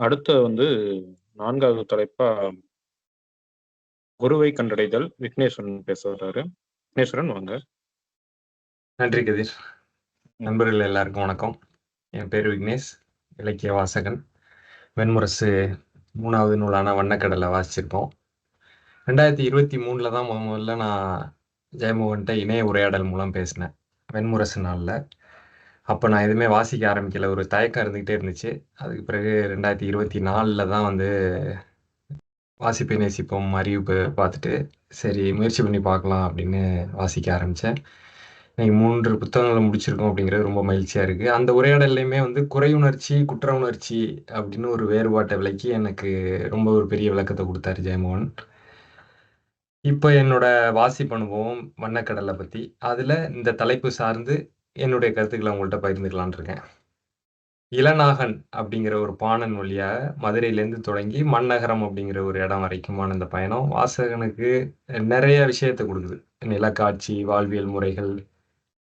அடுத்து வந்து நான்காவது தலைப்பா குருவை கண்டடைதல். விக்னேஸ்வரன் பேச வர்றாரு விக்னேஸ்வரன் வாங்க. நன்றி கதிர். நண்பர்கள் எல்லாருக்கும் வணக்கம். என் பேர் விக்னேஷ் இலக்கிய வாசகன். வெண்முரசு மூணாவது நூலான வண்ணக்கடலை வாசிச்சிருக்கோம் ரெண்டாயிரத்தி இருபத்தி மூணில் தான் முத முதல்ல நான் ஜெயமோகன்கிட்ட இணைய உரையாடல் மூலம் பேசினேன். வெண்முரசு நாளில். அப்போ நான் எதுவுமே வாசிக்க ஆரம்பிக்கல. ஒரு தயக்கம் இருந்துக்கிட்டே இருந்துச்சு. அதுக்கு பிறகு ரெண்டாயிரத்தி இருபத்தி நாலில் தான் வந்து வாசிப்பை நேசிப்போம் அறிவிப்பு பார்த்துட்டு சரி முயற்சி பண்ணி பார்க்கலாம் அப்படின்னு வாசிக்க ஆரம்பித்தேன் இன்னைக்கு மூன்று புத்தகங்களை முடிச்சிருக்கோம் அப்படிங்கிறது ரொம்ப மகிழ்ச்சியாக இருக்குது அந்த உரையாடல்லையுமே வந்து குறை உணர்ச்சி குற்ற உணர்ச்சி அப்படின்னு ஒரு வேறுபாட்டை விளக்கி எனக்கு ரொம்ப ஒரு பெரிய விளக்கத்தை கொடுத்தாரு ஜெயமோகன். இப்போ என்னோட வாசிப்பு அனுபவம் வண்ணக்கடலை பற்றி அதில் இந்த தலைப்பு சார்ந்து என்னுடைய கருத்துக்களை உங்கள்கிட்ட பகிர்ந்துக்கலான் இருக்கேன். இளநாகன் அப்படிங்கிற ஒரு பாணன் வழியாக மதுரையிலேருந்து தொடங்கி மன்னகரம் அப்படிங்கிற ஒரு இடம் வரைக்குமான இந்த பயணம் வாசகனுக்கு நிறைய விஷயத்தை கொடுக்குது. நிலக்காட்சி வாழ்வியல் முறைகள்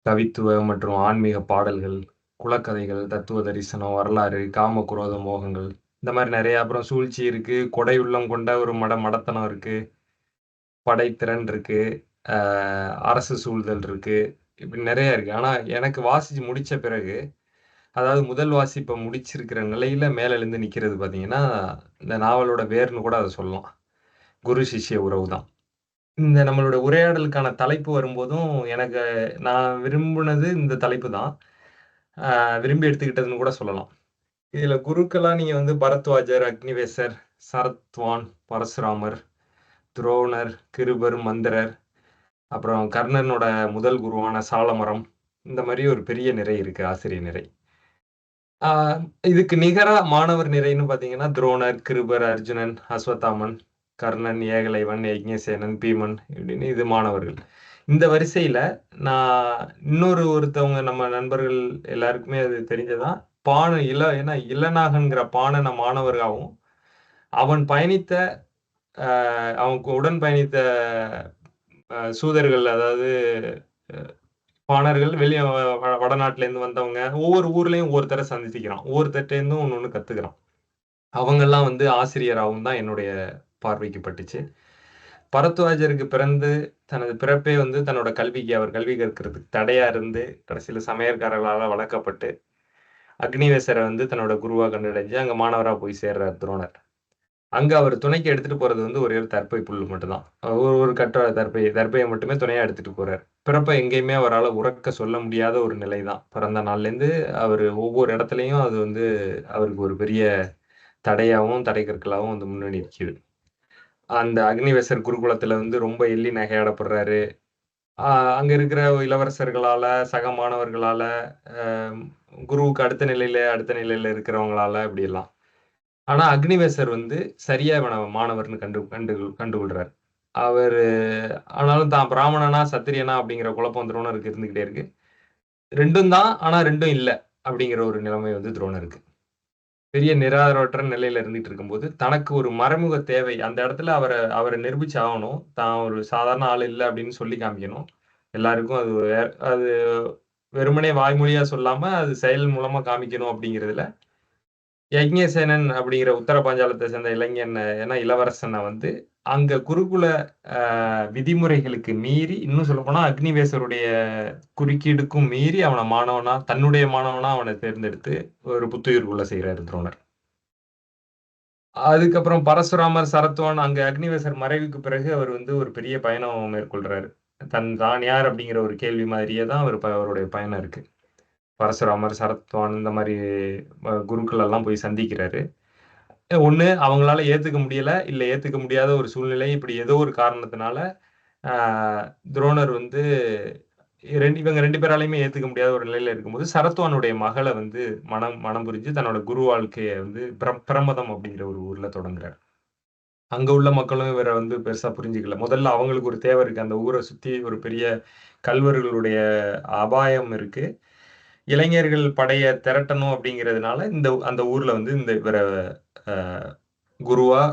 கவித்துவ மற்றும் ஆன்மீக பாடல்கள் குலக்கதைகள் தத்துவ தரிசனம் வரலாறு காம குரோத மோகங்கள் இந்த மாதிரி நிறைய அப்புறம் சூழ்ச்சி இருக்கு. கொடை உள்ளம் கொண்ட ஒரு மட மடத்தனம் இருக்கு. படைத்திறன் இருக்கு. அரசு சூழ்தல் இருக்கு. இப்படி நிறைய இருக்கு. ஆனா எனக்கு வாசிச்சு முடிச்ச பிறகு அதாவது முதல் வாசிப்பை முடிச்சிருக்கிற நிலையில மேல எழுந்து நிக்கிறது பாத்தீங்கன்னா இந்த நாவலோட வேர்னு கூட அதை சொல்லலாம். குரு சிஷ்ய உறவு தான். இந்த நம்மளோட உரையாடலுக்கான தலைப்பு வரும்போதும் எனக்கு நான் விரும்பினது இந்த தலைப்பு தான். விரும்பி எடுத்துக்கிட்டதுன்னு கூட சொல்லலாம். இதுல குருக்கெல்லாம் நீங்க வந்து பரத்வாஜர் அக்னிவேசர் சரத்வான் பரசுராமர் துரோணர் கிருபர் மந்திரர் அப்புறம் கர்ணனோட முதல் குருவான சாலமரம் இந்த மாதிரி ஒரு பெரிய நிறை இருக்கு ஆசிரியர் நிறை. இதுக்கு நிகரா மாணவர் நிறைன்னு பாத்தீங்கன்னா துரோணர் கிருபர் அர்ஜுனன் அஸ்வத்தாமன் கர்ணன் ஏகலைவன் யஜ்ஞசேனன் பீமன் இப்படின்னு இது மாணவர்கள். இந்த வரிசையில நான் இன்னொரு ஒருத்தவங்க நம்ம நண்பர்கள் எல்லாருக்குமே அது தெரிஞ்சதான் பானு இள ஏன்னா இளநாகன்கிற பாணன மாணவராகவும் அவன் பயணித்த அவன் அவனுக்கு உடன் பயணித்த சூதர்கள் அதாவது பாணர்கள் வெளியே வடநாட்டுல இருந்து வந்தவங்க ஒவ்வொரு ஊர்லயும் ஒவ்வொருத்தரை சந்திக்கிறான் ஒவ்வொருத்தர்ட்ட இருந்தும் ஒன்று ஒன்று கத்துக்கிறான். அவங்கெல்லாம் வந்து ஆசிரியராகவும் தான் என்னுடைய பார்வைக்கு பட்டுச்சு பரத்வாஜருக்கு பிறந்து தனது பிறப்பே வந்து தன்னோட கல்விக்கு அவர் கல்வி கற்கிறதுக்கு தடையா இருந்து கடைசியில் சமையற்காரர்களால் வளர்க்கப்பட்டு அக்னிவேசரை வந்து தன்னோட குருவாக கண்டடைஞ்சு அங்கே மாணவராக போய் சேர்றார் துரோணர். அங்கே அவர் துணைக்கு எடுத்துட்டு போறது வந்து ஒரே ஒரு தற்பை புல் மட்டும்தான். ஒரு ஒரு கட்டோட தற்பை தற்பையை மட்டுமே துணையா எடுத்துட்டு போகிறார் பிறப்ப எங்கேயுமே அவரால் உறக்க சொல்ல முடியாத ஒரு நிலை தான் பிறந்த நாள்லேருந்து அவர் ஒவ்வொரு இடத்துலையும் அது வந்து அவருக்கு ஒரு பெரிய தடையாகவும் தடைக்கற்களாகவும் வந்து முன்னணி நிற்கிது. அந்த அக்னிவேசர் குருகுலத்துல வந்து ரொம்ப எள்ளி நகையாடப்படுறாரு. ஆஹ் அங்க இருக்கிற இளவரசர்களால சக மாணவர்களால குருவுக்கு அடுத்த நிலையில அடுத்த நிலையில இருக்கிறவங்களால இப்படி எல்லாம் ஆனா அக்னிவேசர் வந்து சரியா மாணவர்னு கண்டு கண்டு கண்டுகொள்றாரு. அவர் ஆனாலும் தான் பிராமணனா சத்திரியனா அப்படிங்கிற குழப்பம் துரோணருக்கு இருந்துகிட்டே இருக்கு. ரெண்டும் தான் ஆனா ரெண்டும் இல்லை அப்படிங்கிற ஒரு நிலைமை வந்து துரோணருக்கு. பெரிய நிராதரவற்ற நிலையில இருந்துட்டு இருக்கும்போது தனக்கு ஒரு மறைமுக தேவை. அந்த இடத்துல அவரை அவரை நிரூபிச்சு ஆகணும் தான் ஒரு சாதாரண ஆள் இல்லை அப்படின்னு சொல்லி காமிக்கணும். எல்லாருக்கும் அது அது வெறுமனே வாய்மொழியா சொல்லாம அது செயல் மூலமா காமிக்கணும் அப்படிங்கிறதுல யக்ஞசேனன் அப்படிங்கிற உத்தர பாஞ்சாலத்தை சேர்ந்த இளைஞன் ஏன்னா இளவரசனை வந்து அங்க குருகுல விதிமுறைகளுக்கு மீறி இன்னும் சொல்ல போனா அக்னிவேசருடைய குறுக்கீடுக்கும் மீறி அவனை மாணவனா தன்னுடைய மாணவனா அவனை தேர்ந்தெடுத்து ஒரு புத்துயிர்குள்ள செய்கிறார் துரோணர். அதுக்கப்புறம் பரசுராமர் சரத்வான் அங்க அக்னிவேசர் மறைவுக்கு பிறகு அவர் வந்து ஒரு பெரிய பயணம் மேற்கொள்றாரு. தன் தான் யார் அப்படிங்கிற ஒரு கேள்வி மாதிரியே தான் அவர் அவருடைய பயணம் இருக்கு. பரசுராமர் சரத்வான் இந்த மாதிரி குருக்கள் எல்லாம் போய் சந்திக்கிறாரு. ஒன்று அவங்களால ஏற்றுக்க முடியல இல்லை ஏற்றுக்க முடியாத ஒரு சூழ்நிலை இப்படி ஏதோ ஒரு காரணத்தினால துரோணர் வந்து ரெண்டு இவங்க ரெண்டு பேராலையுமே ஏற்றுக்க முடியாத ஒரு நிலையில இருக்கும்போது சரத்வானுடைய மகளை வந்து மனம் மனம் புரிஞ்சு தன்னோட குரு வாழ்க்கையை வந்து பிர- பிரமதம் அப்படிங்கிற ஒரு ஊர்ல தொடங்குறாரு. அங்க உள்ள மக்களும் இவரை வந்து பெருசா புரிஞ்சுக்கல. முதல்ல அவங்களுக்கு ஒரு தேவை இருக்கு. அந்த ஊரை சுத்தி ஒரு பெரிய கல்வர்களுடைய அபாயம் இருக்கு. இளைஞர்கள் படைய திரட்டணும் அப்படிங்கிறதுனால இந்த அந்த ஊர்ல வந்து இந்த இவரை ஆஹ், குருவா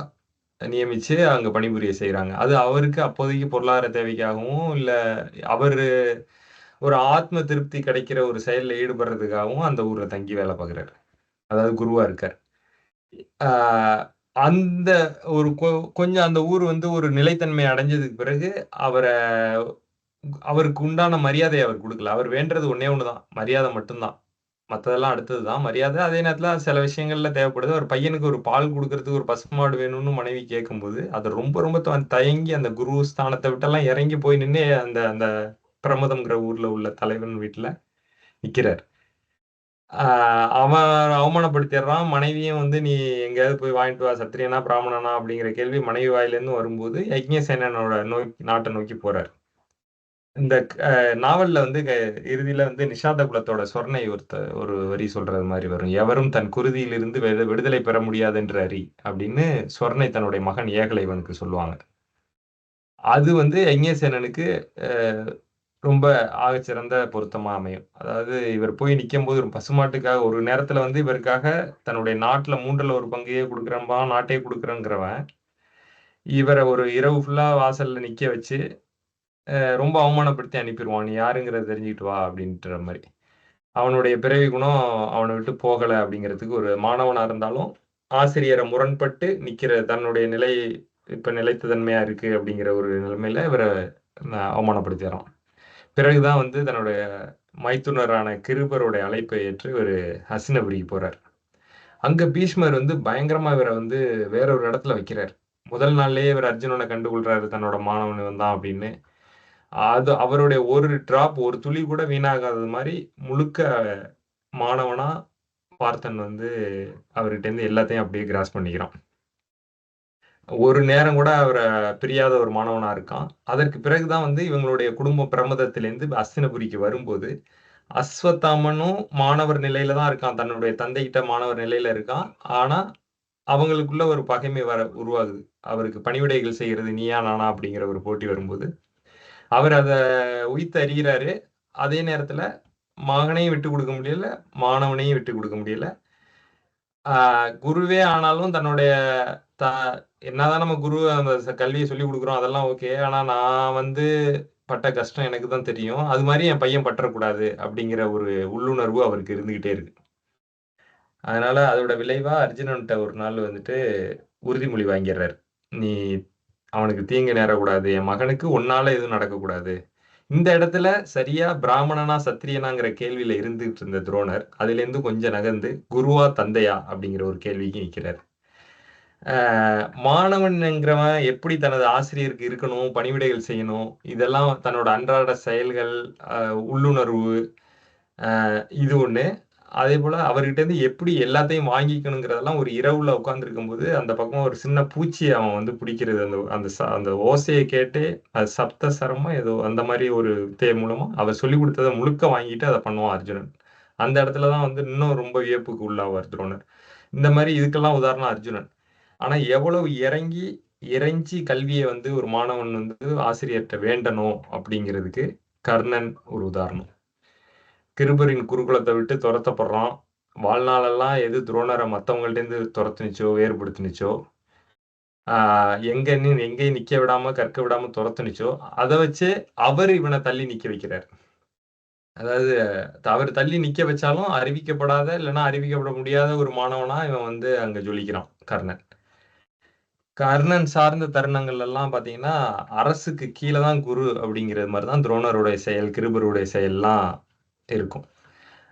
நியமிச்சு அங்க பணிபுரிய செய்யறாங்க அது அவருக்கு அப்போதைக்கு பொருளாதார தேவைக்காகவும் இல்ல அவரு ஒரு ஆத்ம திருப்தி கிடைக்கிற ஒரு செயல்ல ஈடுபடுறதுக்காகவும் அந்த ஊர்ல தங்கி வேலை பார்க்குறாரு. அதாவது குருவா இருக்கார். ஆஹ் அந்த ஒரு கொ- கொஞ்சம் அந்த ஊர் வந்து ஒரு நிலைத்தன்மை அடைஞ்சதுக்கு பிறகு அவரை அவருக்கு உண்டான மரியாதையை அவர் கொடுக்கல. அவர் வேண்டது ஒன்னே ஒண்ணுதான். மரியாதை மட்டும்தான். மற்றதெல்லாம் அடுத்தது தான் மரியாதை அதே நேரத்தில் சில விஷயங்கள்ல தேவைப்படுது. ஒரு பையனுக்கு ஒரு பால் கொடுக்கறதுக்கு ஒரு பசுமாடு வேணும்னு மனைவி கேட்கும்போது அது ரொம்ப ரொம்ப த- தயங்கி அந்த குரு ஸ்தானத்தை விட்டெல்லாம் இறங்கி போய் நின்று அந்த அந்த பிரமதம்ங்கிற ஊர்ல உள்ள தலைவன் வீட்டுல நிக்கிறார். ஆஹ் அவன் அவமானப்படுத்திடுறான். மனைவியும் வந்து நீ எங்கேயாவது போய் வாங்கிட்டு வா சத்திரியனா பிராமணனா? அப்படிங்கிற கேள்வி மனைவி வாயிலேருந்து வரும்போது யக்ஞசேனனோட நோக்கி நாட்டை நோக்கி போறாரு. இந்த நாவல்ல வந்து இறுதியில வந்து நிஷாத குலத்தோட சொர்ணை ஒருத்த ஒரு வரி சொல்றது மாதிரி வரும். எவரும் தன் குருதியிலிருந்து விடு விடுதலை பெற முடியாது அறி அப்படின்னு சொர்ணை தன்னுடைய மகன் ஏகலைவனுக்கு சொல்லுவாங்க. அது வந்து எங்கேசேனனுக்கு ரொம்ப ஆகச்சிறந்த பொருத்தமா அமையும். அதாவது இவர் போய் நிற்கும் போது ஒரு பசுமாட்டுக்காக ஒரு நேரத்துல வந்து இவருக்காக தன்னுடைய நாட்டுல மூன்றுல ஒரு பங்கையே கொடுக்குறம்பா நாட்டையே கொடுக்குறேங்கிறவன் இவரை ஒரு இரவு ஃபுல்லா வாசல்ல நிக்க வச்சு ரொம்ப அவமானப்படுத்தி அனுப்பிடுவான் நீ யாருங்கிறத தெரிஞ்சுக்கிட்டு வா அப்படின்ற மாதிரி. அவனுடைய பிறவி குணம் அவனை விட்டு போகலை அப்படிங்கிறதுக்கு ஒரு மாணவனாக இருந்தாலும் ஆசிரியரை முரண்பட்டு நிற்கிற தன்னுடைய நிலை இப்போ நிலைத்த தன்மையாக இருக்குது அப்படிங்கிற ஒரு நிலைமையில் இவரை அவமானப்படுத்திடுறான். பிறகுதான் வந்து தன்னுடைய மைத்துனரான கிருபருடைய அழைப்பை ஏற்று இவர் ஹசினபுரிக்கு போகிறார் அங்கே பீஷ்மர் வந்து பயங்கரமாக இவரை வந்து வேற ஒரு இடத்துல வைக்கிறார். முதல் நாள்லயே இவர் அர்ஜுனனை கண்டுகொள்றாரு தன்னோட மாணவன் வந்தான் அப்படின்னு. அது அவருடைய ஒரு டிராப் ஒரு துளி கூட வீணாகாதது மாதிரி முழுக்க மாணவனா பார்த்தன் வந்து அவர்கிட்ட இருந்து எல்லாத்தையும் அப்படியே கிராஸ் பண்ணிக்கிறான். ஒரு நேரம் கூட அவரை பிரியாத ஒரு மாணவனா இருக்கான். அதற்கு பிறகுதான் வந்து இவங்களுடைய குடும்ப பிரமதத்திலேருந்து அஸ்தினபுரிக்கு வரும்போது அஸ்வத்தாமனும் மாணவர் நிலையில தான் இருக்கான். தன்னுடைய தந்தைகிட்ட மாணவர் நிலையில இருக்கான். ஆனா அவங்களுக்குள்ள ஒரு பகைமை வர உருவாகுது. அவருக்கு பணிவிடைகள் செய்யறது நீயா நானா அப்படிங்கிற ஒரு போட்டி வரும்போது அவர் அதை உய்த்து அறிகிறாரு அதே நேரத்துல மகனையும் விட்டு கொடுக்க முடியல மாணவனையும் விட்டு கொடுக்க முடியல. குருவே ஆனாலும் தன்னுடைய த என்னதான் நம்ம குரு அந்த கல்வியை சொல்லி கொடுக்குறோம் அதெல்லாம் ஓகே. ஆனா நான் வந்து பட்ட கஷ்டம் எனக்கு தான் தெரியும். அது மாதிரி என் பையன் பற்றக்கூடாது அப்படிங்கிற ஒரு உள்ளுணர்வு அவருக்கு இருந்துகிட்டே இருக்கு. அதனால அதோட விளைவா அர்ஜுனன்ட்ட ஒரு நாள் வந்துட்டு உறுதிமொழி வாங்கிடுறாரு. நீ அவனுக்கு தீங்கு நேரக்கூடாது என் மகனுக்கு உன்னால எதுவும் நடக்கக்கூடாது. இந்த இடத்துல சரியா பிராமணனா சத்திரியனாங்கிற கேள்வியில இருந்துட்டு இருந்த துரோணர் அதுல இருந்து கொஞ்சம் நகர்ந்து குருவா தந்தையா அப்படிங்கிற ஒரு கேள்விக்கு நிற்கிறார். மாணவன்ங்கிறவன் எப்படி தனது ஆசிரியருக்கு இருக்கணும் பணிவிடைகள் செய்யணும் இதெல்லாம் தன்னோட அன்றாட செயல்கள் உள்ளுணர்வு இது ஒன்று அதே போல அவர்கிட்ட இருந்து எப்படி எல்லாத்தையும் வாங்கிக்கணுங்கிறதெல்லாம் ஒரு இரவுல உட்காந்துருக்கும் போது அந்த பக்கம் ஒரு சின்ன பூச்சியை அவன் வந்து பிடிக்கிறது அந்த அந்த ச- அந்த ஓசையை கேட்டு அது சப்த சரமா ஏதோ அந்த மாதிரி ஒரு தே மூலமா அவர் சொல்லி கொடுத்ததை முழுக்க வாங்கிட்டு அதை பண்ணுவான் அர்ஜுனன். அந்த இடத்துல தான் வந்து இன்னும் ரொம்ப வியப்புக்கு உள்ளாவார் துரோணர். இந்த மாதிரி இதுக்கெல்லாம் உதாரணம் அர்ஜுனன். ஆனா எவ்வளவு இறங்கி இறைஞ்சி கல்வியை வந்து ஒரு மாணவன் வந்து ஆசிரியர்கிட்ட வேண்டணும் அப்படிங்கிறதுக்கு கர்ணன் ஒரு உதாரணம். கிருபரின் குருகுலத்தை விட்டு துரத்தப்படுறான் வாழ்நாளெல்லாம் எது துரோணரை மற்றவங்கள்ட்டேருந்து துரத்துனுச்சோ வேறுபடுத்துனுச்சோ எங்க எங்கேயும் நிக்க விடாம கற்க விடாம துரத்துனுச்சோ அதை வச்சு அவர் இவனை தள்ளி நிக்க வைக்கிறார். அதாவது அவர் தள்ளி நிக்க வச்சாலும் அறிவிக்கப்படாத இல்லைன்னா அறிவிக்கப்பட முடியாத ஒரு மாணவனா இவன் வந்து அங்க ஜொலிக்கிறான் கர்ணன். கர்ணன் சார்ந்த தருணங்கள் எல்லாம் பாத்தீங்கன்னா அரசுக்கு கீழே தான் குரு அப்படிங்கிறது மாதிரி தான் துரோணருடைய செயல் கிருபருடைய செயல்லாம் இருக்கும்.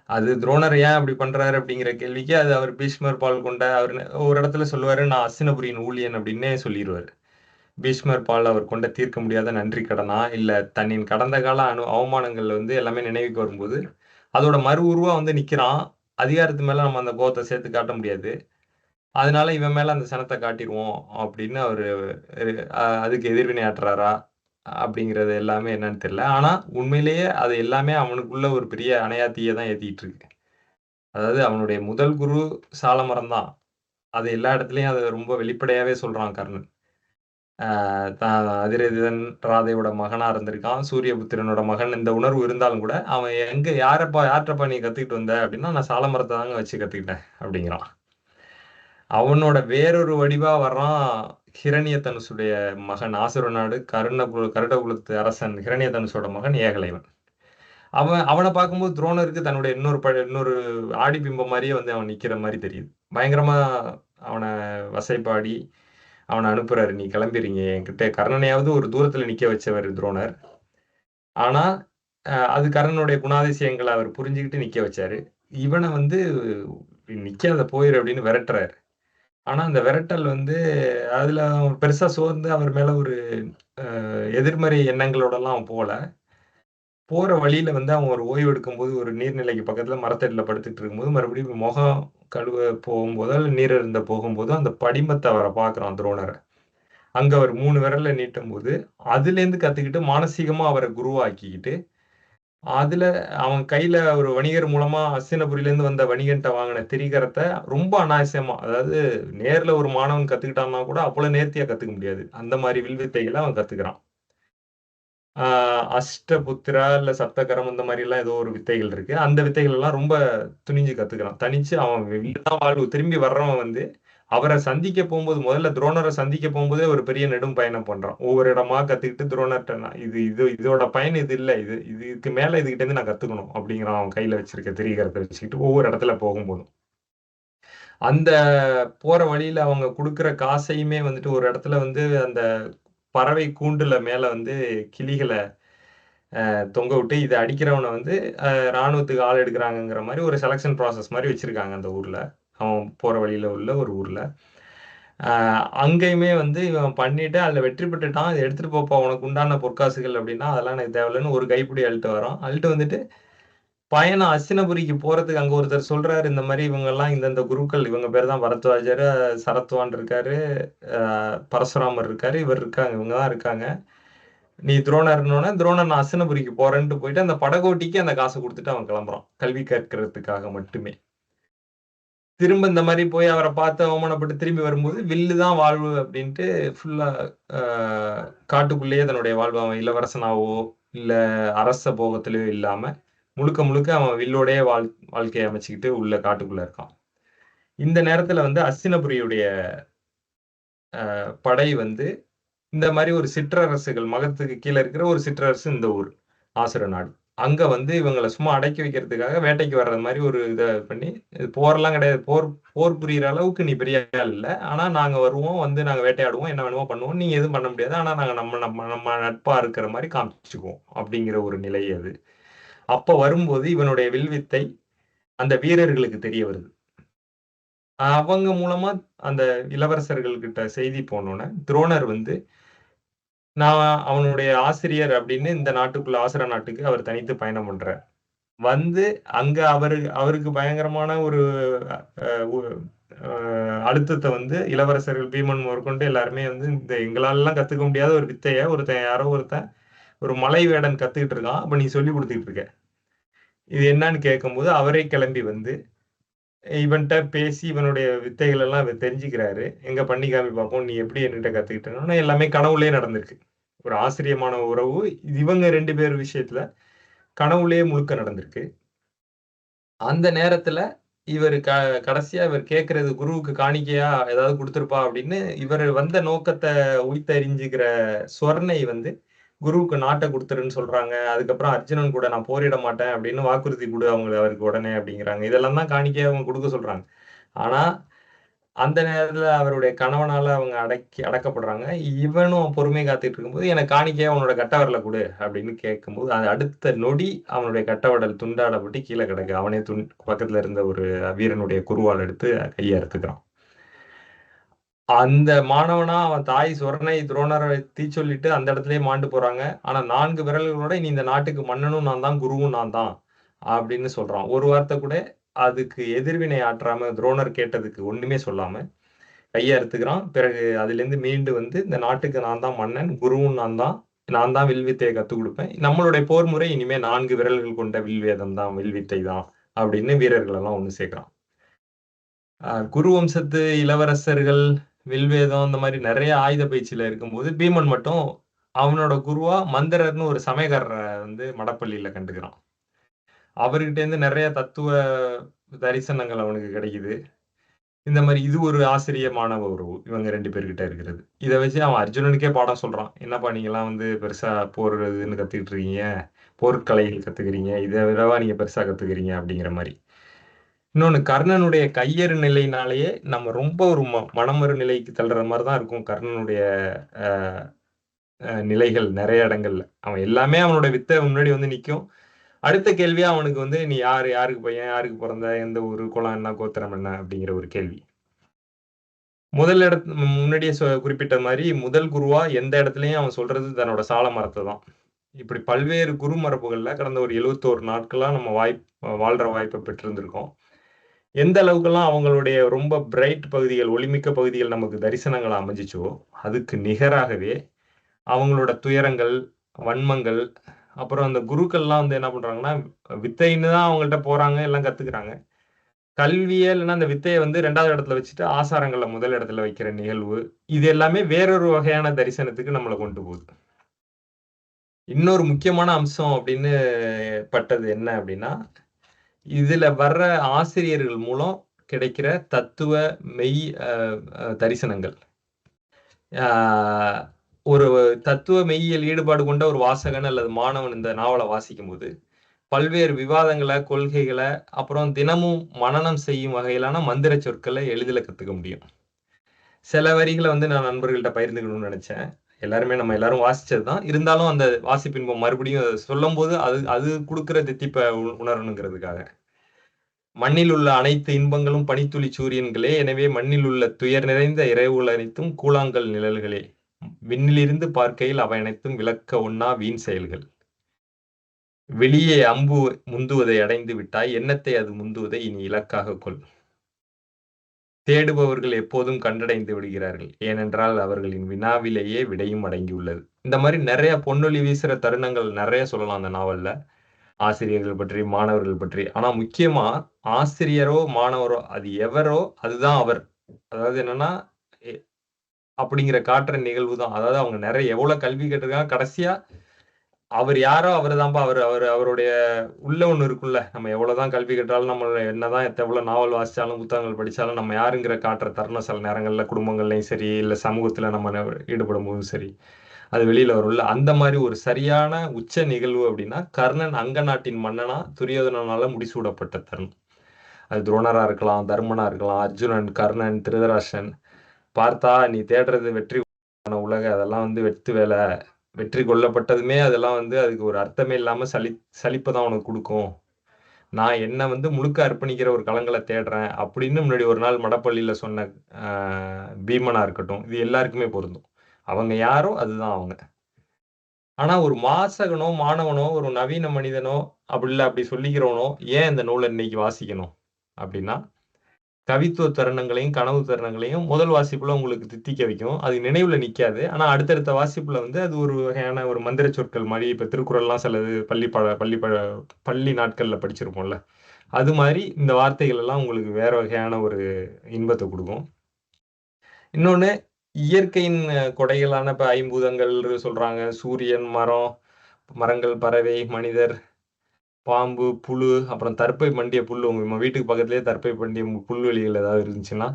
அது துரோணர் ஏன் அப்படி பண்றாரு அப்படிங்கிற கேள்விக்கு அது அவர் பீஷ்மர் பால் கொண்ட அவர் ஒரு இடத்துல சொல்லுவாரு நான் அசினபுரியின் ஊழியன் அப்படின்னே சொல்லிடுவாரு பீஷ்மர் பால் அவர் கொண்ட தீர்க்க முடியாத நன்றி கடனா? இல்ல தன்னின் கடந்த கால அனு அவமானங்கள் வந்து எல்லாமே நினைவுக்கு வரும்போது அதோட மறு உருவா வந்து நிக்கிறான். அதிகாரத்து மேல நம்ம அந்த கோபத்தை சேர்த்து காட்ட முடியாது. அதனால இவன் மேல அந்த சனத்தை காட்டிடுவோம் அப்படின்னு அவரு அதுக்கு எதிர்வினை ஆற்றுறாரா அப்படிங்கிறது எல்லாமே என்னன்னு தெரியல. ஆனா உண்மையிலேயே அது எல்லாமே அவனுக்குள்ள ஒரு பெரிய அணையாத்தியை தான் ஏத்திட்டு இருக்கு. அதாவது அவனுடைய முதல் குரு சாலமரம் தான். அது எல்லா இடத்துலயும் அது ரொம்ப வெளிப்படையாவே சொல்றான் கர்ணன். தான் அதிரதிதன் ராதையோட மகனா இருந்திருக்கான். சூரியபுத்திரனோட மகன். இந்த உணர்வு இருந்தாலும் கூட அவன் எங்க யாரப்பா யார்கிட்டப்பா நீ கத்துக்கிட்டு வந்த அப்படின்னா நான் சாலமரத்தை தாங்க வச்சு கத்துக்கிட்டேன் அப்படிங்கிறான். அவனோட வேறொரு வடிவா வர்றான் ஹிரணிய தனுசுடைய மகன் ஆசுரநாடு கருண கருடகுலத்து அரசன் ஹிரணிய தனுசோட மகன் ஏகலைவன். அவன் அவனை பார்க்கும்போது துரோணருக்கு தன்னுடைய இன்னொரு ப இன்னொரு ஆடி பிம்பம் மாதிரியே வந்து அவன் நிற்கிற மாதிரி தெரியுது. பயங்கரமா அவனை வசைப்பாடி அவனை அனுப்புறாரு நீ கிளம்பிறீங்க என்கிட்ட கர்ணனையாவது ஒரு தூரத்துல நிக்க வச்சவர் துரோணர். ஆனா அது கர்ணனுடைய குணாதிசயங்களை அவர் புரிஞ்சுக்கிட்டு நிக்க வச்சாரு. இவனை வந்து நிக்காத போயிரு அப்படின்னு விரட்டுறாரு. ஆனா அந்த விரட்டல் வந்து அதுல அவர் பெருசா சோர்ந்து அவர் மேல ஒரு அஹ், எதிர்மறை எண்ணங்களோடலாம் அவன் போல. போற வழியில வந்து அவன் ஒரு ஓய்வு எடுக்கும்போது ஒரு நீர்நிலைக்கு பக்கத்துல மரத்தடியில படுத்துட்டு இருக்கும்போது மறுபடியும் முகம் கழுவ போகும்போது அல்ல நீர் இருந்த போகும்போது அந்த படிமத்தை அவரை பாக்குறான் துரோணரை. அங்க அவர் மூணு விரல்ல நீட்டும் போது அதுல இருந்து கத்துக்கிட்டு மானசீகமா அவரை குருவாக்கிக்கிட்டு அதுல அவன் கையில ஒரு வணிகர் மூலமா அஸ்தினபுரியில இருந்து வந்த வணிகன்ட்ட வாங்கின திரிகரத்தை ரொம்ப அனாவசியமா அதாவது நேர்ல ஒரு மாணவன் கத்துக்கிட்டான்னா கூட அவ்வளவு நேர்த்தியா கத்துக்க முடியாது. அந்த மாதிரி வில்வித்தைகளை அவன் கத்துக்கிறான். ஆஹ் அஷ்டபுத்திரா இல்ல சப்தகரம் அந்த மாதிரி எல்லாம் ஏதோ ஒரு வித்தைகள் இருக்கு. அந்த வித்தைகள் எல்லாம் ரொம்ப துணிஞ்சு கத்துக்கிறான். தனிச்சு அவன் வாழ்வு. திரும்பி வர்றவன் வந்து அவரை சந்திக்க போகும்போது முதல்ல துரோணரை சந்திக்க போகும்போதே ஒரு பெரிய நெடும் பயணம் பண்றான். ஒவ்வொரு இடமா கத்துக்கிட்டு துரோணர்கிட்ட நான் இது இது இதோட பயன் இது இல்லை இது இதுக்கு மேல இதுகிட்ட இருந்து நான் கத்துக்கணும் அப்படிங்கிறான் அவன் கையில வச்சிருக்க திரிகரத்தை வச்சுக்கிட்டு ஒவ்வொரு இடத்துல போகும்போதும் அந்த போற வழியில அவங்க கொடுக்குற காசையுமே வந்துட்டு ஒரு இடத்துல வந்து அந்த பறவை கூண்டுல மேல வந்து கிளிகளை தொங்க விட்டு இதை அடிக்கிறவனை வந்து ராணுவத்துக்கு ஆள் எடுக்கிறாங்கங்கிற மாதிரி ஒரு செலெக்ஷன் ப்ராசஸ் மாதிரி வச்சிருக்காங்க அந்த ஊர்ல. அவன் போகிற வழியில் உள்ள ஒரு ஊரில். அங்கேயுமே வந்து இவன் பண்ணிட்டு அதில் வெற்றி பெற்றுட்டான். எடுத்துகிட்டு எடுத்துட்டு போப்பா உனக்கு உண்டான பொற்காசுகள் அப்படின்னா அதெல்லாம் எனக்கு தேவையில்லைன்னு ஒரு கைப்பிடி அழுட்டு வரோம் அழுட்டு வந்துட்டு பயணம் அஸ்தினபுரிக்கு போகிறதுக்கு அங்கே ஒருத்தர் சொல்கிறாரு இந்த மாதிரி இவங்கெல்லாம் இந்தந்த குருக்கள் இவங்க பேர் தான் பரத்வாஜர் சரத்வான் இருக்காரு பரசுராமர் இருக்காரு இவர் இருக்காங்க இவங்க தான் இருக்காங்க. நீ துரோணர்னோடனே துரோணர் நான் அஸ்தினபுரிக்கு போறேன்ட்டு போயிட்டு அந்த படகோட்டிக்கு அந்த காசை கொடுத்துட்டு அவன் கிளம்புறான். கல்வி கற்கிறதுக்காக மட்டுமே. திரும்ப இந்த மாதிரி போய் அவரை பார்த்து அவமானப்பட்டு திரும்பி வரும்போது வில்லு தான் வாழ்வு அப்படின்ட்டு ஃபுல்லா காட்டுக்குள்ளேயே தன்னுடைய வாழ்வு. அவன் இளவரசனாவோ இல்ல அரச போகத்திலயோ இல்லாம முழுக்க முழுக்க அவன் வில்லோடைய வாழ் வாழ்க்கையை அமைச்சுக்கிட்டு உள்ள காட்டுக்குள்ள இருக்கான். இந்த நேரத்துல வந்து அஸ்தினபுரியுடைய படை வந்து இந்த மாதிரி ஒரு சிற்றரசுகள் மகத்துக்கு கீழே இருக்கிற ஒரு சிற்றரசு இந்த ஊர் ஆசுர நாடு அங்க வந்து இவங்களை சும்மா அடக்கி வைக்கிறதுக்காக வேட்டைக்கு வர்றது மாதிரி ஒரு இதை பண்ணி இது போர்லாம் கிடையாது. போர் போர் புரியுற அளவுக்கு நீ பெரிய ஆள் இல்லை. ஆனா நாங்க வருவோம் வந்து நாங்க வேட்டையாடுவோம் என்ன வேணுமோ பண்ணுவோம். நீங்க எதுவும் பண்ண முடியாது. ஆனா நாங்க நம்ம நம்ம நம்ம நட்பா இருக்கிற மாதிரி காமிச்சுக்குவோம் அப்படிங்கிற ஒரு நிலை அது. அப்ப வரும்போது இவனுடைய வில்வித்தை அந்த வீரர்களுக்கு தெரிய வருது. அவங்க மூலமா அந்த இளவரசர்கள் கிட்ட செய்தி போனோன்னே துரோணர் வந்து நான் அவனுடைய ஆசிரியர் அப்படின்னு இந்த நாட்டுக்குள்ள ஆசிர நாட்டுக்கு அவர் தனித்து பயணம் பண்றார். வந்து அங்க அவரு அவருக்கு பயங்கரமான ஒரு அழுத்தத்தை வந்து இளவரசர்கள் பீமன் முதற்கொண்டு எல்லாருமே வந்து இந்த எங்களாலெல்லாம் கத்துக்க முடியாத ஒரு வித்தைய ஒருத்தன் யாரோ ஒருத்தன் ஒரு மலை வேடன் கத்துக்கிட்டு இருக்கான். அப்ப நீ சொல்லி கொடுத்துக்கிட்டு இருக்க. இது என்னன்னு கேட்கும்போது அவரே கிளம்பி வந்து இவன்கிட்ட பேசி இவனுடைய வித்தைகள் எல்லாம் இவர் தெரிஞ்சுக்கிறாரு. எங்க பண்ணி காமி பார்ப்போம். நீ எப்படி என்கிட்ட கத்துக்கிட்டனா எல்லாமே கனவுலயே நடந்திருக்கு. ஒரு ஆசிரியமான உறவு. இது இவங்க ரெண்டு பேர் விஷயத்துல கனவுலயே முழுக்க நடந்திருக்கு. அந்த நேரத்துல இவர் க கடைசியா இவர் கேட்கறது குருவுக்கு காணிக்கையா ஏதாவது கொடுத்துருப்பா அப்படின்னு இவர் வந்த நோக்கத்தை உய்த்தறிஞ்சுக்கிற சொர்ணை வந்து குருவுக்கு நாட்டை கொடுத்துருன்னு சொல்றாங்க. அதுக்கப்புறம் அர்ஜுனன் கூட நான் போரிட மாட்டேன் அப்படின்னு வாக்குறுதி கொடு அவங்க அவருக்கு உடனே அப்படிங்கிறாங்க. இதெல்லாம் தான் காணிக்கையா அவங்க கொடுக்க சொல்றாங்க. ஆனா அந்த நேரத்துல அவருடைய கணவனால அவங்க அடக்கி அடக்கப்படுறாங்க. இவனும் பொறுமை காத்துட்டு இருக்கும்போது எனக்கு காணிக்கையா அவனோட கட்டவரல கொடு அப்படின்னு கேட்கும்போது அது அடுத்த நொடி அவனுடைய கட்டவடல் துண்டாடப்பட்டு கீழே கிடக்கு. அவனே துண் பக்கத்துல இருந்த ஒரு வீரனுடைய குருவால் எடுத்து கையை அறுத்துக்கிறான். அந்த மாணவனா அவன் தாய் சொரணை துரோணரை தீ சொல்லிட்டு அந்த இடத்துலயே மாண்டு போறாங்க. ஆனா நான்கு விரல்களோட இனி இந்த நாட்டுக்கு மன்னனும் நான் தான் குருவும் நான் தான் அப்படின்னு சொல்றான். ஒரு வார்த்தை கூட அதுக்கு எதிர்வினை ஆற்றாம துரோணர் கேட்டதுக்கு ஒண்ணுமே சொல்லாம கையை அறுத்துக்கிறான். பிறகு அதுல இருந்து மீண்டு வந்து இந்த நாட்டுக்கு நான் தான் மன்னன் குருவும் நான் தான் நான் தான் வில்வித்தையை கற்றுக் கொடுப்பேன். நம்மளுடைய போர் முறை இனிமே நான்கு விரல்கள் கொண்ட வில்வேதம் தான் வில்வித்தை தான் அப்படின்னு வீரர்கள் எல்லாம் ஒண்ணு சேர்க்கிறான். குரு வம்சத்து இளவரசர்கள் வில்வேதம் இந்த மாதிரி நிறைய ஆயுத பயிற்சியில இருக்கும்போது பீமன் மட்டும் அவனோட குருவா மந்திரர்னு ஒரு சமயக்காரரை வந்து மடப்பள்ளியில கண்டுக்கிறான். அவர்கிட்ட இருந்து நிறைய தத்துவ தரிசனங்கள் அவனுக்கு கிடைக்குது. இந்த மாதிரி இது ஒரு ஆசிரிய மாணவ உறவு. இவங்க ரெண்டு பேர்கிட்ட இருக்கிறது. இதை வச்சு அவன் அர்ஜுனனுக்கே பாடம் சொல்றான். என்னப்பா நீங்கெல்லாம் வந்து பெருசா போர் கத்துக்கிட்டு இருக்கீங்க? போர்க்கலைகள் கத்துக்கிறீங்க. இதை விடவா நீங்க பெருசா கத்துக்கிறீங்க அப்படிங்கிற மாதிரி. இன்னொன்னு கர்ணனுடைய கையறு நிலையினாலேயே நம்ம ரொம்ப ஒரு ம- மனமறு நிலைக்கு தள்ளுற மாதிரி தான் இருக்கும் கர்ணனுடைய நிலைகள் நிறைய இடங்கள்ல. அவன் எல்லாமே அவனோட வித்தை முன்னாடி வந்து நிற்கும் அடுத்த கேள்வியா அவனுக்கு வந்து நீ யாரு? யாருக்கு பையன்? யாருக்கு பிறந்த? எந்த ஒரு குலம் என்ன? கோத்திரம் என்ன? அப்படிங்கிற ஒரு கேள்வி. முதல் இடத்து முன்னாடியே சொ- குறிப்பிட்ட மாதிரி முதல் குருவா எந்த இடத்துலயும் அவன் சொல்றது தன்னோட சால மரத்தை தான். இப்படி பல்வேறு குரு மரபுகள்ல கடந்த ஒரு எழுவத்தோரு நாட்களா நம்ம வாய்ப்பு வாழ்ற வாய்ப்பை பெற்றிருந்திருக்கோம். எந்த அளவுக்கெல்லாம் அவங்களுடைய ரொம்ப பிரைட் பகுதிகள் ஒளிமிக்க பகுதிகள் நமக்கு தரிசனங்கள் அமைஞ்சிச்சோ அதுக்கு நிகராகவே அவங்களோட துயரங்கள் வன்மங்கள் அப்புறம் அந்த குருக்கள்லாம் வந்து என்ன பண்றாங்கன்னா வித்தைன்னு தான் அவங்கள்ட்ட போறாங்க எல்லாம் கத்துக்கிறாங்க. கல்வியே இல்லைன்னா அந்த வித்தையை வந்து ரெண்டாவது இடத்துல வச்சுட்டு ஆசாரங்களை முதல் இடத்துல வைக்கிற நிகழ்வு இது எல்லாமே வேறொரு வகையான தரிசனத்துக்கு நம்மளை கொண்டு போகுது. இன்னொரு முக்கியமான அம்சம் அப்படின்னு பட்டது என்ன அப்படின்னா இதுல வர்ற ஆசிரியர்கள் மூலம் கிடைக்கிற தத்துவ மெய் தரிசனங்கள். ஒரு தத்துவ மெய்யியல் ஈடுபாடு கொண்ட ஒரு வாசகன் அல்லது மாணவன் இந்த நாவலை வாசிக்கும் போது பல்வேறு விவாதங்களை கொள்கைகளை அப்புறம் தினமும் மனனம் செய்யும் வகையிலான மந்திர சொற்களை எளிதில் கற்றுக்க முடியும். சில வரிகளை வந்து நான் நண்பர்கள்ட்ட பகிர்ந்துக்கணும்னு நினைச்சேன். எல்லாருமே நம்ம எல்லாரும் வாசிச்சது தான் இருந்தாலும் அந்த வாசிப்பின்பம் மறுபடியும் அதை சொல்லும் போது அது அது கொடுக்குற தித்திப்பை உணரணுங்கிறதுக்காக. மண்ணில் உள்ள அனைத்து இன்பங்களும் பனித்துளி சூரியன்களே எனவே மண்ணில் உள்ள துயர் நிறைந்த இறைவுகள் அனைத்தும் கூழாங்கல் நிழல்களே. விண்ணிலிருந்து பார்க்கையில் அவை அனைத்தும் விளக்க ஒன்னா வீண் செயல்கள். வெளியே அம்பு முந்துவதை அடைந்து விட்டாய் எண்ணத்தை அது முந்துவதை இனி இலக்காக கொள். தேடுபவர்கள் எப்போதும் கண்டடைந்து விடுகிறார்கள். ஏனென்றால் அவர்களின் வினாவிலேயே விடையும் அடங்கியுள்ளது. இந்த மாதிரி நிறைய பொன்னொழி வீசுற தருணங்கள் நிறைய சொல்லலாம் அந்த நாவல்ல. ஆசிரியர்கள் பற்றி மாணவர்கள் பற்றி. ஆனா முக்கியமா ஆசிரியரோ மாணவரோ அது எவரோ அதுதான் அவர். அதாவது என்னன்னா அப்படிங்கிற காட்டுற நிகழ்வு தான். அதாவது அவங்க நிறைய எவ்வளவு கல்வி கேட்டிருக்காங்க கடைசியா அவர் யாரோ அவர் தான்ப்பா அவர் அவர் அவருடைய உள்ள ஒன்று இருக்குல்ல நம்ம எவ்வளோதான் கல்வி கற்றாலும் நம்ம என்னதான் எவ்வளோ நாவல் வாசிச்சாலும் புத்தகங்கள் படித்தாலும் நம்ம யாருங்கிற காட்டுற தருணம் சில நேரங்களில் குடும்பங்கள்லையும் சரி இல்லை சமூகத்தில் நம்ம ஈடுபடும் போதும் சரி அது வெளியில் வரும்ல. அந்த மாதிரி ஒரு சரியான உச்ச நிகழ்வு அப்படின்னா கர்ணன் அங்க நாட்டின் மன்னனா துரியோதனனால முடிசூடப்பட்ட தருணம். அது துரோணராக இருக்கலாம் தர்மனா இருக்கலாம் அர்ஜுனன் கர்ணன் திருதராசன் பார்த்தா நீ தேடுறது வெற்றி உலக அதெல்லாம் வந்து வெத்து வேலை. வெற்றி கொள்ளப்பட்டதுமே அதெல்லாம் வந்து அதுக்கு ஒரு அர்த்தமே இல்லாம சலி சளிப்பை தான் உனக்கு கொடுக்கும். நான் என்ன வந்து முழுக்க அர்ப்பணிக்கிற ஒரு களங்களை தேடுறேன் அப்படின்னு முன்னாடி ஒரு நாள் மடப்பள்ளியில சொன்ன பீமனா இருக்கட்டும் இது எல்லாருக்குமே பொருந்தும். அவங்க யாரோ அதுதான் அவங்க. ஆனா ஒரு மாசகனோ மாணவனோ ஒரு நவீன மனிதனோ அப்படி இல்லை அப்படி சொல்லிக்கிறவனோ ஏன் இந்த நூலை இன்னைக்கு வாசிக்கணும் அப்படின்னா கவித்துவ தருணங்களையும் கனவு தருணங்களையும் முதல் வாசிப்புல உங்களுக்கு தித்திக்க வைக்கும். அது நினைவுல நிக்காது. ஆனா அடுத்தடுத்த வாசிப்புல வந்து அது ஒரு வகையான ஒரு மந்திர சொற்கள் மாதிரி இப்ப திருக்குறள்லாம் சிலது பள்ளி பழ பள்ளி பழ பள்ளி நாட்கள்ல படிச்சிருப்போம்ல. அது மாதிரி இந்த வார்த்தைகள் எல்லாம் உங்களுக்கு வேற வகையான ஒரு இன்பத்தை கொடுக்கும். இன்னொன்னு இயற்கையின் கொடைகளான இப்ப ஐம்பூதங்கள் சொல்றாங்க. சூரியன் மரம் மரங்கள் பறவை மனிதர் பாம்பு புழு அப்புறம் தற்பை மண்டிய புல் உங்க வீட்டுக்கு பக்கத்துலேயே தற்பை மண்டிய புல்வெளிகள் ஏதாவது இருந்துச்சுன்னா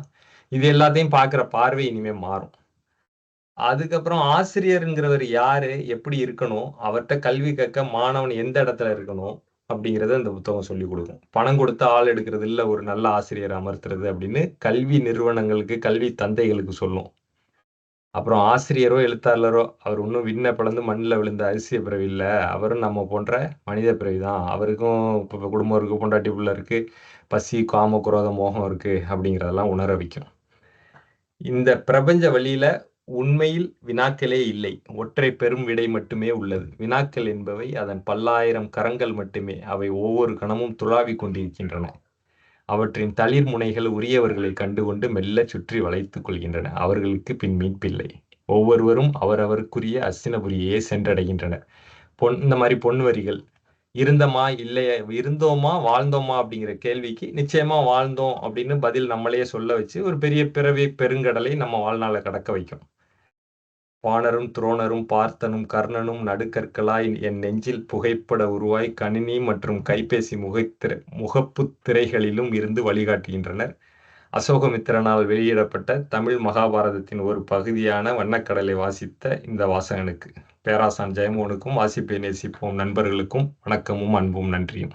இது எல்லாத்தையும் பார்க்குற பார்வை இனிமே மாறும். அதுக்கப்புறம் ஆசிரியருங்கிறவர் யாரு எப்படி இருக்கணும் அவர்கிட்ட கல்வி கற்க மாணவன் எந்த இடத்துல இருக்கணும் அப்படிங்கிறத இந்த புத்தகம் சொல்லி கொடுக்கும். பணம் கொடுத்து ஆள் எடுக்கிறது இல்லை ஒரு நல்ல ஆசிரியர் அமர்த்துறது அப்படின்னு கல்வி நிறுவனங்களுக்கு கல்வி தந்தைகளுக்கு சொல்லும். அப்புறம் ஆசிரியரோ எழுத்தாளரோ அவர் இன்னும் விண்ணை பிளந்து மண்ணில் விழுந்த அரிசிய பிறவி இல்லை. அவரும் நம்ம போன்ற மனித பிறவி தான். அவருக்கும் இப்போ குடும்பம் இருக்கு பொண்டாட்டி பிள்ளை இருக்குது பசி காம குரோத மோகம் இருக்குது அப்படிங்கிறதெல்லாம் உணர வைக்கும் இந்த பிரபஞ்ச வழியில் உண்மையில் வினாக்களே இல்லை. ஒற்றை பெரும் விடை மட்டுமே உள்ளது. வினாக்கள் என்பவை அதன் பல்லாயிரம் கரங்கள் மட்டுமே. அவை ஒவ்வொரு கணமும் துளாவி கொண்டிருக்கின்றன. அவற்றின் தளிர் முனைகள் உரியவர்களை கண்டுகொண்டு மெல்ல சுற்றி வளைத்துக் கொள்கின்றன. அவர்களுக்கு பின் மீட்பில்லை. ஒவ்வொருவரும் அவரவருக்குரிய அஸ்தினபுரியையே சென்றடைகின்றனர். பொன் இந்த மாதிரி பொன் வரிகள். இருந்தமா இல்லையா இருந்தோமா வாழ்ந்தோமா? அப்படிங்கிற கேள்விக்கு நிச்சயமா வாழ்ந்தோம் அப்படின்னு பதில் நம்மளையே சொல்ல வச்சு ஒரு பெரிய பிறவி பெருங்கடலை நம்ம வாழ்நாளை கடக்க வைக்கும். வானரும் துரோணரும் பார்த்தனும் கர்ணனும் நடுக்கற்களாய் என் நெஞ்சில் புகைப்பட உருவாய் கணினி மற்றும் கைபேசி முகத்திரை முகப்பு திரைகளிலும் இருந்து வழிகாட்டுகின்றனர். அசோகமித்திரனால் வெளியிடப்பட்ட தமிழ் மகாபாரதத்தின் ஒரு பகுதியான வண்ணக்கடலை வாசித்த இந்த வாசகனுக்கு. பேராசான் ஜெயமோனுக்கும் வாசிப்பை நேசிப்போம் நண்பர்களுக்கும் வணக்கமும் அன்பும் நன்றியும்.